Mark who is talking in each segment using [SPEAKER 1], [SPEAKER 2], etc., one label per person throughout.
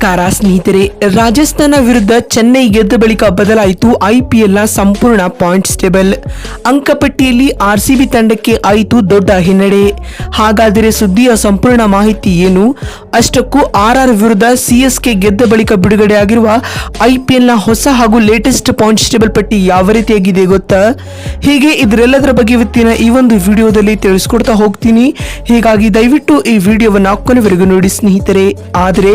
[SPEAKER 1] ನಮಸ್ಕಾರ ಸ್ನೇಹಿತರೆ, ರಾಜಸ್ಥಾನ ವಿರುದ್ಧ ಚೆನ್ನೈ ಗೆದ್ದ ಬಳಿಕ ಬದಲಾಯಿತು ಐಪಿಎಲ್ನ ಸಂಪೂರ್ಣ ಪಾಯಿಂಟ್ಸ್ ಟೇಬಲ್. ಅಂಕಪಟ್ಟಿಯಲ್ಲಿ ಆರ್ಸಿಬಿ ತಂಡಕ್ಕೆ ಆಯಿತು ದೊಡ್ಡ ಹಿನ್ನಡೆ. ಹಾಗಾದರೆ ಸುದ್ದಿಯ ಸಂಪೂರ್ಣ ಮಾಹಿತಿ ಏನು? ಅಷ್ಟಕ್ಕೂ ಆರ್ಆರ್ ವಿರುದ್ಧ ಸಿಎಸ್ಕೆ ಗೆದ್ದ ಬಳಿಕ ಬಿಡುಗಡೆಯಾಗಿರುವ ಐಪಿಎಲ್ನ ಹೊಸ ಹಾಗೂ ಲೇಟೆಸ್ಟ್ ಪಾಯಿಂಟ್ಸ್ ಟೇಬಲ್ ಪಟ್ಟಿ ಯಾವ ರೀತಿಯಾಗಿದೆ ಗೊತ್ತಾ? ಹೀಗೆ ಇದರೆಲ್ಲದರ ಬಗ್ಗೆ ಇವತ್ತಿನ ಈ ಒಂದು ವಿಡಿಯೋದಲ್ಲಿ ತಿಳಿಸ್ಕೊಡ್ತಾ ಹೋಗ್ತೀನಿ. ಹೀಗಾಗಿ ದಯವಿಟ್ಟು ಈ ವಿಡಿಯೋವನ್ನು ಕೊನೆವರೆಗೂ ನೋಡಿ ಸ್ನೇಹಿತರೆ. ಆದರೆ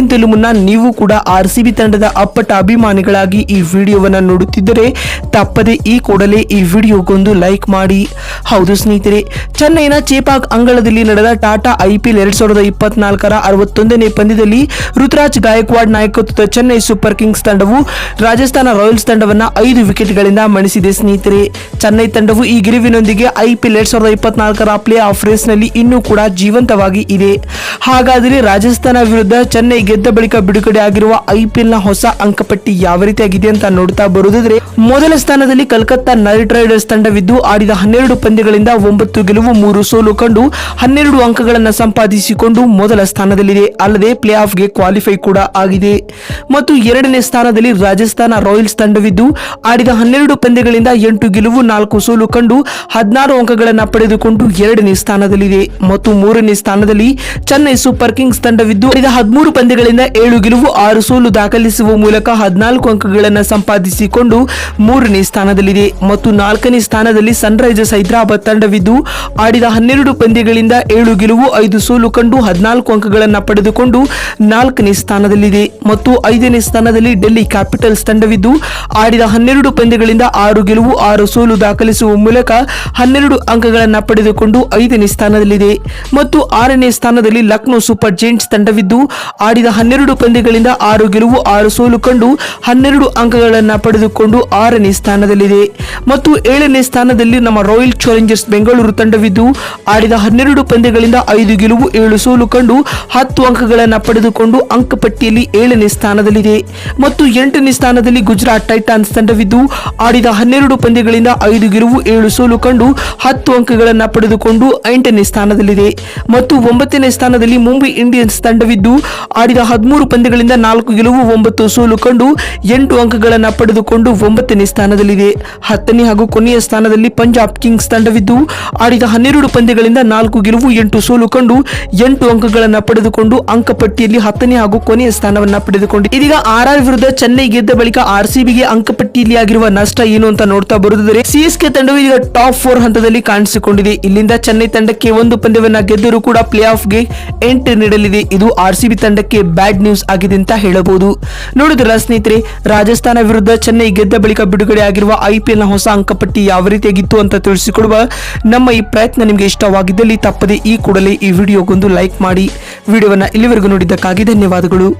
[SPEAKER 1] ಅದಕ್ಕಿಂತಲೂ ಮುನ್ನ ನೀವು ಕೂಡ ಆರ್ ಸಿ ತಂಡದ ಅಪ್ಪಟ ಅಭಿಮಾನಿಗಳಾಗಿ ಈ ವಿಡಿಯೋವನ್ನು ನೋಡುತ್ತಿದ್ದರೆ ತಪ್ಪದೆ ಈ ಕೂಡಲೇ ಈ ವಿಡಿಯೋಗೊಂದು ಲೈಕ್ ಮಾಡಿ. ಹೌದು ಸ್ನೇಹಿತರೆ, ಚೆನ್ನೈನ ಚೇಪಾಕ್ ಅಂಗಳದಲ್ಲಿ ನಡೆದ ಟಾಟಾ ಐಪಿಎಲ್ ಎರಡ್ ಸಾವಿರದ ಇಪ್ಪತ್ನಾಲ್ಕರ ಅರವತ್ತೊಂದನೇ ಪಂದ್ಯದಲ್ಲಿ ಋತುರಾಜ್ ಗಾಯಕ್ವಾಡ್ ನಾಯಕತ್ವದ ಚೆನ್ನೈ ಸೂಪರ್ ಕಿಂಗ್ಸ್ ತಂಡವು ರಾಜಸ್ಥಾನ ರಾಯಲ್ಸ್ ತಂಡವನ್ನ ಐದು ವಿಕೆಟ್ಗಳಿಂದ ಮಣಿಸಿದೆ ಸ್ನೇಹಿತರೆ. ಚೆನ್ನೈ ತಂಡವು ಈ ಗೆಲುವಿನೊಂದಿಗೆ ಐಪಿಎಲ್ ಎರಡ್ ಸಾವಿರದ ಇಪ್ಪತ್ನಾಲ್ಕರ ಪ್ಲೇ ಆಫ್ ರೇಸ್ನಲ್ಲಿ ಇನ್ನೂ ಕೂಡ ಜೀವಂತವಾಗಿ ಇದೆ. ಹಾಗಾದರೆ ರಾಜಸ್ಥಾನ ವಿರುದ್ಧ ಚೆನ್ನೈ ಗೆದ್ದ ಬಳಿಕ ಬಿಡುಗಡೆ ಆಗಿರುವ ಐಪಿಎಲ್ನ ಹೊಸ ಅಂಕಪಟ್ಟಿ ಯಾವ ರೀತಿಯಾಗಿದೆ ಅಂತ ನೋಡ್ತಾ ಬರುವುದಾದ್ರೆ, ಮೊದಲ ಸ್ಥಾನದಲ್ಲಿ ಕಲ್ಕತ್ತಾ ನೈಟ್ ರೈಡರ್ಸ್ ತಂಡವಿದ್ದು ಆಡಿದ ಹನ್ನೆರಡು ಪಂದ್ಯಗಳಿಂದ ಒಂಬತ್ತು ಗೆಲುವು, ಮೂರು ಸೋಲು ಕಂಡು ಹನ್ನೆರಡು ಅಂಕಗಳನ್ನು ಸಂಪಾದಿಸಿಕೊಂಡು ಮೊದಲ ಸ್ಥಾನದಲ್ಲಿದೆ. ಅಲ್ಲದೆ ಪ್ಲೇ ಆಫ್ಗೆ ಕ್ವಾಲಿಫೈ ಕೂಡ ಆಗಿದೆ. ಮತ್ತು ಎರಡನೇ ಸ್ಥಾನದಲ್ಲಿ ರಾಜಸ್ಥಾನ ರಾಯಲ್ಸ್ ತಂಡವಿದ್ದು ಆಡಿದ ಹನ್ನೆರಡು ಪಂದ್ಯಗಳಿಂದ ಎಂಟು ಗೆಲುವು, ನಾಲ್ಕು ಸೋಲು ಕಂಡು ಹದಿನಾರು ಅಂಕಗಳನ್ನು ಪಡೆದುಕೊಂಡು ಎರಡನೇ ಸ್ಥಾನದಲ್ಲಿದೆ. ಮತ್ತು ಮೂರನೇ ಸ್ಥಾನದಲ್ಲಿ ಚೆನ್ನೈ ಸೂಪರ್ ಕಿಂಗ್ಸ್ ತಂಡವಿದ್ದು ಆಡಿದ ಹದಿಮೂರು ಪಂದ್ಯಗಳಿಂದ ಏಳು ಗೆಲುವು, ಆರು ಸೋಲು ದಾಖಲಿಸುವ ಮೂಲಕ ಹದಿನಾಲ್ಕು ಅಂಕಗಳನ್ನು ಸಂಪಾದಿಸಿಕೊಂಡು ಮೂರನೇ ಸ್ಥಾನದಲ್ಲಿದೆ. ಮತ್ತು ನಾಲ್ಕನೇ ಸ್ಥಾನದಲ್ಲಿ ಸನ್ರೈಸರ್ಸ್ ಹೈದರಾಬಾದ್ ತಂಡವಿದ್ದು, ಆಡಿದ ಹನ್ನೆರಡು ಪಂದ್ಯಗಳಿಂದ ಏಳು ಗೆಲುವು, ಐದು ಸೋಲು ಕಂಡು ಹದಿನಾಲ್ಕು ಅಂಕಗಳನ್ನು ಪಡೆದುಕೊಂಡು ನಾಲ್ಕನೇ ಸ್ಥಾನದಲ್ಲಿದೆ. ಮತ್ತು ಐದನೇ ಸ್ಥಾನದಲ್ಲಿ ಡೆಲ್ಲಿ ಕ್ಯಾಪಿಟಲ್ಸ್ ತಂಡವಿದ್ದು, ಆಡಿದ ಹನ್ನೆರಡು ಪಂದ್ಯಗಳಿಂದ ಆರು ಗೆಲುವು, ಆರು ಸೋಲು ದಾಖಲಿಸುವ ಮೂಲಕ ಹನ್ನೆರಡು ಅಂಕಗಳನ್ನು ಪಡೆದುಕೊಂಡು ಐದನೇ ಸ್ಥಾನದಲ್ಲಿದೆ. ಮತ್ತು ಆರನೇ ಸ್ಥಾನದಲ್ಲಿ ಲಕ್ನೋ ಸೂಪರ್ ಜೈಂಟ್ಸ್ ತಂಡವಿದ್ದು, ಆಡಿದ ಹನ್ನೆರಡು ಪಂದ್ಯಗಳಿಂದ ಆರು ಗೆಲುವು, ಆರು ಸೋಲು ಕಂಡು ಹನ್ನೆರಡು ಅಂಕಗಳನ್ನು ಪಡೆದುಕೊಂಡು ಆರನೇ ಸ್ಥಾನದಲ್ಲಿದೆ. ಮತ್ತು ಏಳನೇ ಸ್ಥಾನದಲ್ಲಿ ನಮ್ಮ ರಾಯಲ್ ಚಾಲೆಂಜರ್ಸ್ ಬೆಂಗಳೂರು ತಂಡವಿದ್ದು, ಆಡಿದ ಹನ್ನೆರಡು ಪಂದ್ಯಗಳಿಂದ ಐದು ಗೆಲುವು, ಏಳು ಸೋಲು ಕಂಡು ಹತ್ತು ಅಂಕಗಳನ್ನು ಪಡೆದುಕೊಂಡು ಅಂಕಪಟ್ಟಿಯಲ್ಲಿ ಏಳನೇ ಸ್ಥಾನದಲ್ಲಿದೆ. ಮತ್ತು ಎಂಟನೇ ಸ್ಥಾನದಲ್ಲಿ ಗುಜರಾತ್ ಟೈಟಾನ್ಸ್ ತಂಡವಿದ್ದು, ಆಡಿದ ಹನ್ನೆರಡು ಪಂದ್ಯಗಳಿಂದ ಐದು ಗೆಲುವು, ಏಳು ಸೋಲು ಕಂಡು ಹತ್ತು ಅಂಕಗಳನ್ನು ಪಡೆದುಕೊಂಡು ಎಂಟನೇ ಸ್ಥಾನದಲ್ಲಿದೆ. ಮತ್ತು ಒಂಬತ್ತನೇ ಸ್ಥಾನದಲ್ಲಿ ಮುಂಬೈ ಇಂಡಿಯನ್ಸ್ ತಂಡವಿದ್ದು, ಆಡಿದ ಹದಿಮೂರು ಪಂದ್ಯಗಳಿಂದ ನಾಲ್ಕು ಗೆಲುವು, ಒಂಬತ್ತು ಸೋಲು ಕಂಡು ಎಂಟು ಅಂಕಗಳನ್ನು ಪಡೆದುಕೊಂಡು ಒಂಬತ್ತನೇ ಸ್ಥಾನದಲ್ಲಿದೆ. ಹತ್ತನೇ ಹಾಗೂ ಕೊನೆಯ ಸ್ಥಾನದಲ್ಲಿ ಪಂಜಾಬ್ ಕಿಂಗ್ಸ್ ತಂಡವಿದ್ದು, ಆಡಿದ ಹನ್ನೆರಡು ಪಂದ್ಯಗಳಿಂದ ನಾಲ್ಕು ಗೆಲುವು, ಎಂಟು ಸೋಲು ಕಂಡು ಎಂಟು ಅಂಕಗಳನ್ನು ಪಡೆದುಕೊಂಡು ಅಂಕಪಟ್ಟಿಯಲ್ಲಿ ಹತ್ತನೇ ಹಾಗೂ ಕೊನೆಯ ಸ್ಥಾನವನ್ನು ಪಡೆದುಕೊಂಡಿದೆ ಇದೀಗ ಆರ್ ಆರ್ ವಿರುದ್ಧ ಚೆನ್ನೈ ಗೆದ್ದ ಬಳಿಕ ಆರ್ ಸಿಬಿಗೆ ಅಂಕಪಟ್ಟಿಯಲ್ಲಿ ಆಗಿರುವ ನಷ್ಟ ಏನು ಅಂತ ನೋಡ್ತಾ ಬರುತ್ತಿದ್ದರೆ, ಸಿಎಸ್ಕೆ ತಂಡವು ಈಗ ಟಾಪ್ ಫೋರ್ ಹಂತದಲ್ಲಿ ಕಾಣಿಸಿಕೊಂಡಿದೆ. ಇಲ್ಲಿಂದ ಚೆನ್ನೈ ತಂಡಕ್ಕೆ ಒಂದು ಪಂದ್ಯವನ್ನು ಗೆದ್ದರೂ ಕೂಡ ಪ್ಲೇ ಆಫ್ಗೆ ಎಂಟ್ರಿ ನೀಡಲಿದೆ. ಇದು ಆರ್ಸಿಬಿ ತಂಡಕ್ಕೆ ಬ್ಯಾಡ್ ನ್ಯೂಸ್ ಆಗಿದೆ ಅಂತ ಹೇಳಬಹುದು. ನೋಡಿದ್ರ ಸ್ನೇಹಿತರೆ, ರಾಜಸ್ಥಾನ ವಿರುದ್ಧ ಚೆನ್ನೈ ಗೆದ್ದ ಬಳಿಕ ಬಿಡುಗಡೆ ಆಗಿರುವ ಐಪಿಎಲ್ನ ಹೊಸ ಅಂಕಪಟ್ಟಿ ಯಾವ ರೀತಿಯಾಗಿತ್ತು ಅಂತ ತಿಳಿಸಿಕೊಡುವ ನಮ್ಮ ಈ ಪ್ರಯತ್ನ ನಿಮಗೆ ಇಷ್ಟವಾಗಿದ್ದಲ್ಲಿ ತಪ್ಪದೆ ಈ ಕೂಡಲೇ ಈ ವಿಡಿಯೋಗೊಂದು ಲೈಕ್ ಮಾಡಿ. ವಿಡಿಯೋವನ್ನು ಇಲ್ಲಿವರೆಗೂ ನೋಡಿದ್ದಕ್ಕಾಗಿ ಧನ್ಯವಾದಗಳು.